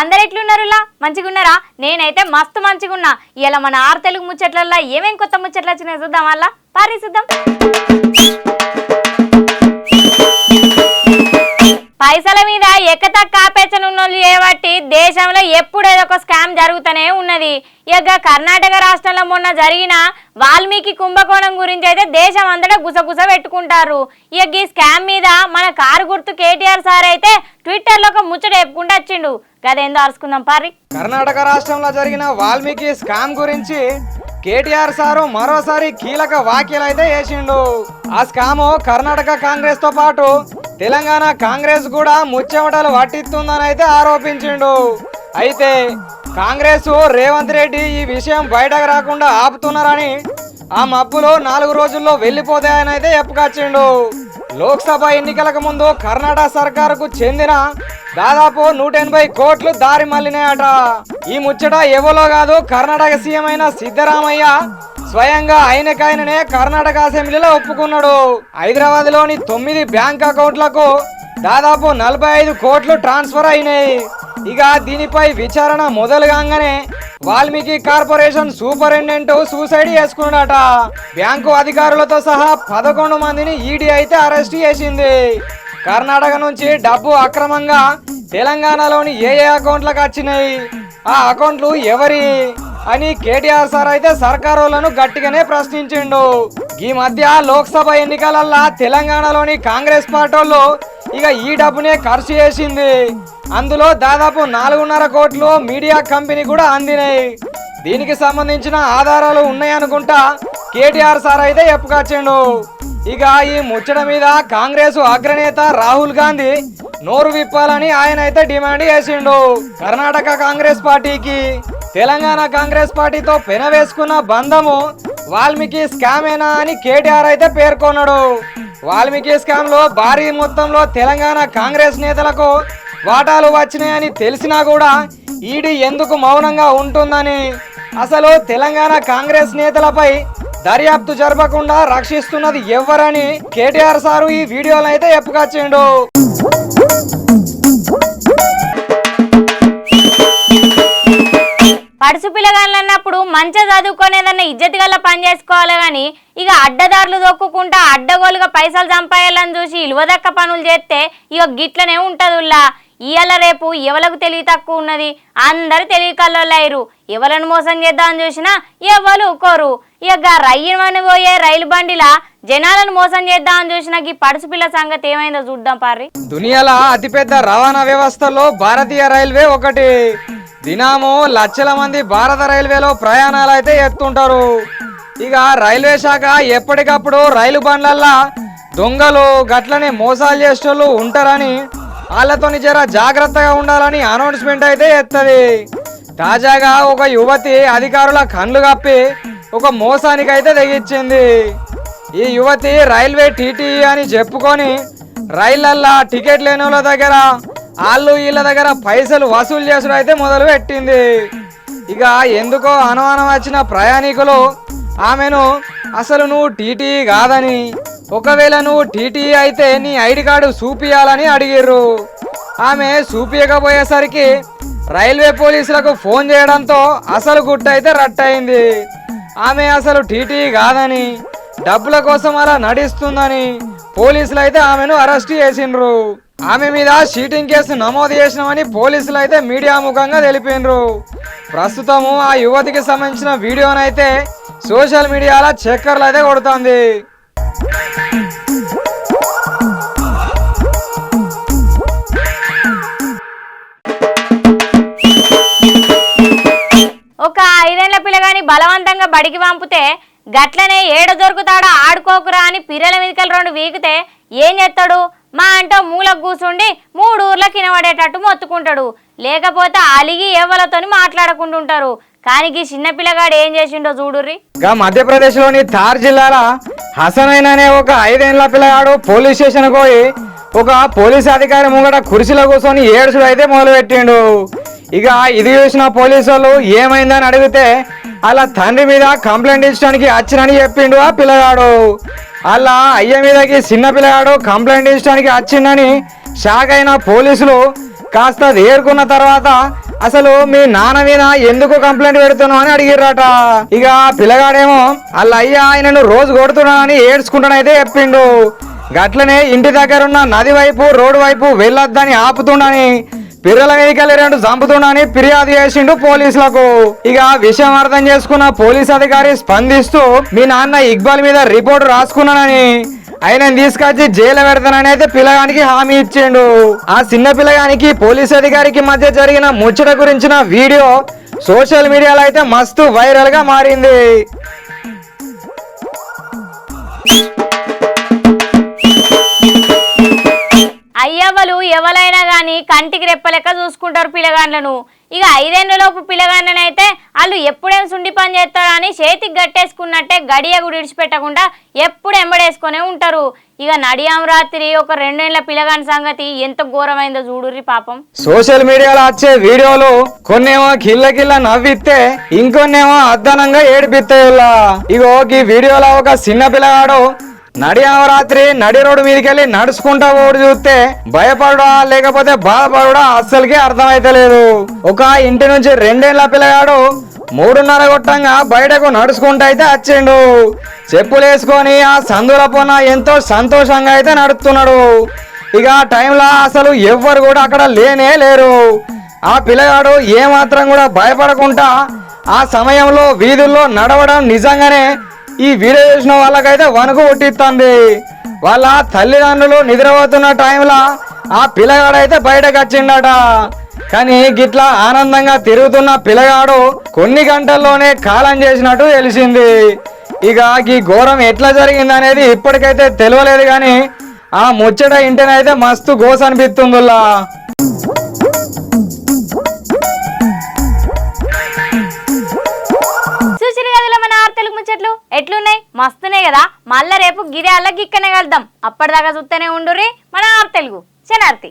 అందరు ఎట్లున్నారులా? మంచిగున్నారా? నేనైతే మస్తు మంచిగున్నా. ఇలా మన ఆరు తెలుగు ముచ్చట్లల్లా ఏమేం కొత్త ముచ్చట్లు వచ్చినాయి చూద్దాం వల్ల పారి చూద్దాం. పైసల మీద ఎక్కతక్క ఆపేచనున్నోళ్ళు చేయబట్టి దేశంలో ఎప్పుడు ఏదో ఒక స్కామ్ జరుగుతూనే ఉన్నది. ఇక కర్ణాటక రాష్ట్రంలో మొన్న జరిగిన వాల్మీకి కుంభకోణం గురించి అయితే దేశం అంతటా గుసగుస పెట్టుకుంటారు. ఇక ఈ స్కామ్ మీద మన కారు గుర్తు కేటీఆర్ సార్ అయితే ట్విట్టర్ చెప్పుకుంటూ వచ్చిండు గదేందో అరుచుకుందాం పారి. కర్ణాటక రాష్ట్రంలో జరిగిన వాల్మీకి స్కామ్ గురించి కేటీఆర్ సారు మరోసారి కీలక వ్యాఖ్యలు అయితే వేసిండు ఆ స్కామ్ కర్ణాటక కాంగ్రెస్తో పాటు తెలంగాణ కాంగ్రెస్ కూడా ముచ్చెమటలు పట్టిస్తుందని అయితే ఆరోపించిండు. అయితే కాంగ్రెస్ రేవంత్ రెడ్డి ఈ విషయం బయటకు రాకుండా ఆపుతున్నారని ఆ మబ్బులు నాలుగు రోజుల్లో వెళ్ళిపోతాయని అయితే చెప్పుకొచ్చిండు. లోక్సభ ఎన్నికలకు ముందు కర్ణాటక సర్కారుకు చెందిన దాదాపు నూట ఎనభై కోట్లు దారి మళ్ళినాయట. ఈ ముచ్చట ఎవలో కాదు కర్ణాటక సీఎం అయిన సిద్ధరామయ్య స్వయంగా ఆయనకైననే కర్ణాటక అసెంబ్లీలో ఒప్పుకున్నాడు. హైదరాబాద్లోని తొమ్మిది బ్యాంక్ అకౌంట్లకు దాదాపు నలభై ఐదు కోట్లు ట్రాన్స్ఫర్ అయినాయి. ఇక దీనిపై విచారణ మొదలు కాగానే వాల్మీకి కార్పొరేషన్ సూపరింటెండెంట్ సూసైడ్ చేసుకున్నాడట. బ్యాంకు అధికారులతో సహా పదకొండు మందిని ఈడీ అయితే అరెస్ట్ చేసింది. కర్ణాటక నుంచి డబ్బు అక్రమంగా తెలంగాణలోని ఏ ఏ అకౌంట్లకు వచ్చినాయి? ఆ అకౌంట్లు ఎవరి? అని కేటీఆర్ సార్ అయితే సర్కారులను గట్టిగానే ప్రశ్నించిండు. ఈ మధ్య లోక్సభ ఎన్నికలల్లా తెలంగాణలోని కాంగ్రెస్ పార్టీ వాళ్ళు ఇక ఈ డబ్బునే ఖర్చు చేసింది. అందులో దాదాపు నాలుగున్నర కోట్లు మీడియా కంపెనీ కూడా అందినాయి. దీనికి సంబంధించిన ఆధారాలు ఉన్నాయనుకుంటా కేటీఆర్ సార్ అయితే చెప్పుకొచ్చిండు ఇక ఈ ముచ్చట మీద కాంగ్రెస్ అగ్రనేత రాహుల్ గాంధీ నోరు విప్పాలని ఆయన అయితే డిమాండ్ చేసిండు. కర్ణాటక కాంగ్రెస్ పార్టీకి తెలంగాణ కాంగ్రెస్ పార్టీతో పెనవేసుకున్న బంధము వాల్మీకి స్కామేనా అని కేటీఆర్ అయితే పేర్కొన్నాడు. వాల్మీకి స్కామ్లో భారీ మొత్తంలో తెలంగాణ కాంగ్రెస్ నేతలకు వాటాలు వచ్చినాయని తెలిసినా కూడా ఈడీ ఎందుకు మౌనంగా ఉంటుందని? అసలు తెలంగాణ కాంగ్రెస్ నేతలపై దర్యాప్తు జరపకుండా రక్షిస్తున్నది ఎవరని కేటీఆర్ సారు ఈ వీడియోలో అయితే చెప్పుకొచ్చిండు పడుసు పిల్లగాళ్ళు అన్నప్పుడు మంచిగా చదువుకునేదన్న ఇజ్జత్ గల్ల పని చేసుకోవాలి కానీ ఇక అడ్డదారులు దొక్కుకుంటా అడ్డగోలుగా పైసలు చంపాయాలని చూసి ఇలువదక్క పనులు చేస్తే ఇక గిట్లనే ఉంటదుల్లా ఇవాళ రేపు ఎవలకు తెలివి తక్కువ ఉన్నది? అందరు తెలివి లేరు ఎవలను మోసం చేద్దామని చూసినా ఎవరు కోరు ఇక రయ్యమని పోయే రైలు బండిలా జనాలను మోసం చేద్దామని చూసినా ఈ పడుసుపిల్ల సంగతి ఏమైందో చూద్దాం పారి దునియాలో అతిపెద్ద రవాణా వ్యవస్థలో భారతీయ రైల్వే ఒకటి. దినాము లక్షల మంది భారత రైల్వేలో ప్రయాణాలు అయితే ఎత్తుంటారు. ఇక రైల్వే శాఖ ఎప్పటికప్పుడు రైలు బండ్లల్లా దొంగలు గట్లనే మోసాలు చేసేటోళ్ళు ఉంటారని వాళ్ళతోని జర జాగ్రత్తగా ఉండాలని అనౌన్స్మెంట్ అయితే ఎత్తది. తాజాగా ఒక యువతి అధికారుల కళ్ళు కప్పి ఒక మోసానికి అయితే తెగించింది ఈ యువతి రైల్వే టీటీ అని చెప్పుకొని రైళ్ళల్లో టికెట్ లేని వాళ్ళ దగ్గర వాళ్ళు వీళ్ళ దగ్గర పైసలు వసూలు చేసుడు అయితే మొదలు పెట్టింది. ఇక ఎందుకో అనుమానం వచ్చిన ప్రయాణికులు ఆమెను అసలు నువ్వు టీటీ కాదని ఒకవేళ నువ్వు టీటీ అయితే నీ ఐడి కార్డు చూపియాలని అడిగిర్రు. ఆమె చూపించకపోయేసరికి రైల్వే పోలీసులకు ఫోన్ చేయడంతో అసలు గుట్టయితే రట్టయింది. ఆమె అసలు టీటీ కాదని డబ్బుల కోసం అలా నడిస్తుందని పోలీసులు అయితే ఆమెను అరెస్ట్ చేసిండ్రు. ఆమె మీద షీటింగ్ కేసు నమోదు చేసినామని పోలీసులు అయితే మీడియా ముఖంగా తెలిపిండ్రు. ప్రస్తుతము ఆ యువతికి సంబంధించిన వీడియోనైతే సోషల్ మీడియాలో చక్కర్లు అయితే కొడుతుంది. ఒక ఐదేళ్ళ పిల్లగాని బలవంతంగా బడికి పంపితే గట్లనే ఏడ దొరుకుతాడో ఆడుకోకురా అని పిల్లల మీదకలు రెండు వీకితే ఏం చేస్తాడు? మా అంటో మూలకు కూర్చుండి మూడు ఊర్లకు వినబడేటట్టు మొత్తుకుంటాడు. లేకపోతే అలిగి ఎవలతోని మాట్లాడకుంటుంటారు కానీ ఈ చిన్న పిల్లగాడు ఏం చేసిండో చూడుర్రి. మధ్యప్రదేశ్ మధ్యప్రదేశ్లోని థార్ జిల్లాల హసనైన్ అనే ఒక ఐదేళ్ళ పిల్లగాడు పోలీస్ స్టేషన్ పోయి ఒక పోలీస్ అధికారి ముంగట కుర్చీలో కూర్చొని ఏడుచుడు అయితే మొదలుపెట్టిండు. ఇక ఇది చూసిన పోలీసు వాళ్ళు ఏమైందని అడిగితే అలా తండ్రి మీద కంప్లైంట్ ఇచ్చడానికి వచ్చినని చెప్పిండు ఆ పిల్లగాడు. అలా అయ్య మీదకి చిన్న పిల్లగాడు కంప్లైంట్ ఇచ్చడానికి వచ్చిందని షాక్ అయిన పోలీసులు కాస్త ఏడుకున్న తర్వాత అసలు మీ నాన్న మీద ఎందుకు కంప్లైంట్ పెడుతున్నావు అని అడిగిర్రట. ఇక పిల్లగాడేమో వాళ్ళ అయ్యా ఆయనను రోజు కొడుతున్నానని ఏడ్చుకుంటానైతే చెప్పిండు. గట్లనే ఇంటి దగ్గర ఉన్న నది వైపు రోడ్డు వైపు వెళ్ళొద్దని ఆపుతుండని పిల్లల వెహికల్ రెండు చంపుతున్నాని ఫిర్యాదు చేసిండు పోలీసులకు. ఇక విషయం అర్థం చేసుకున్న పోలీస్ అధికారి స్పందిస్తూ మీ నాన్న ఇక్బాల్ మీద రిపోర్ట్ రాసుకున్నానని. ఆయన తీసుకొచ్చి జైలు పెడతానని అయితే పిల్లగానికి హామీ ఇచ్చిండు. ఆ చిన్న పిల్లగానికి పోలీస్ అధికారికి మధ్య జరిగిన ముచ్చట గురించిన వీడియో సోషల్ మీడియాలో అయితే మస్తు వైరల్గా మారింది. అయ్యవ్వలు ఎవలైనా గాని కంటికి రెప్పలెక్క చూసుకుంటారు పిల్లగాండ్లను ఇక ఐదేళ్ళలోపు పిల్లగాండ్లనైతే వాళ్ళు ఎప్పుడేం సుండి పని చేస్తారని చేతికి గట్టేసుకున్నట్టే గడియ కూడా విడిచిపెట్టకుండా ఎప్పుడు ఎంబడేసుకునే ఉంటారు. ఇక నడియాం రాత్రి ఒక రెండేళ్ళ పిల్లగాని సంగతి ఎంత ఘోరమైందో చూడుర్రి పాపం. సోషల్ మీడియాలో వచ్చే వీడియోలు కొన్నేమో కిల్ల కిల్ల నవ్విస్తే ఇంకొన్నేమో అద్దనంగా ఏడిపిస్తాయి ఇగో ఈ వీడియోలో ఒక చిన్న పిల్లగాడు నడి అవరాత్రి నడి రోడ్డు మీదకి వెళ్ళి నడుచుకుంటా ఓడి చూస్తే భయపడుడా లేకపోతే బాధపడుడా అస్సలకే అర్థమైతలేదు. ఒక ఇంటి నుంచి రెండేళ్ళ పిల్లగాడు మూడున్నర గొట్టంగా బయటకు నడుచుకుంటూ అయితే వచ్చిండు చెప్పులు వేసుకొని ఆ సందుల పొన్న ఎంతో సంతోషంగా అయితే నడుస్తున్నాడు ఇక ఆ టైంలో అసలు ఎవ్వరు కూడా అక్కడ లేనే లేరు. ఆ పిల్లగాడు ఏమాత్రం కూడా భయపడకుండా ఆ సమయంలో వీధుల్లో నడవడం నిజంగానే ఈ వీడియో చూసిన వాళ్ళకైతే వణుకు పుట్టిస్తుంది. వాళ్ళ తల్లిదండ్రులు నిద్రపోతున్న టైంలో ఆ పిల్లగాడైతే బయటకు వచ్చిండట. కానీ గిట్లా ఆనందంగా తిరుగుతున్న పిల్లగాడు కొన్ని గంటల్లోనే కాలం చేసినట్టు తెలిసింది. ఇక ఈ ఘోరం ఎట్లా జరిగింది అనేది ఇప్పటికైతే తెలియలేదు కానీ ఆ ముచ్చట ఇంటనైతే మస్తు గోస అనిపిస్తుందిలా కదా మళ్ళా రేపు గిరి అల్ల గిక్కనే కలుద్దాం. అప్పటిదాకా చూస్తూనే ఉండుర్రి మన ఆర్ తెలుగు. శనార్తి.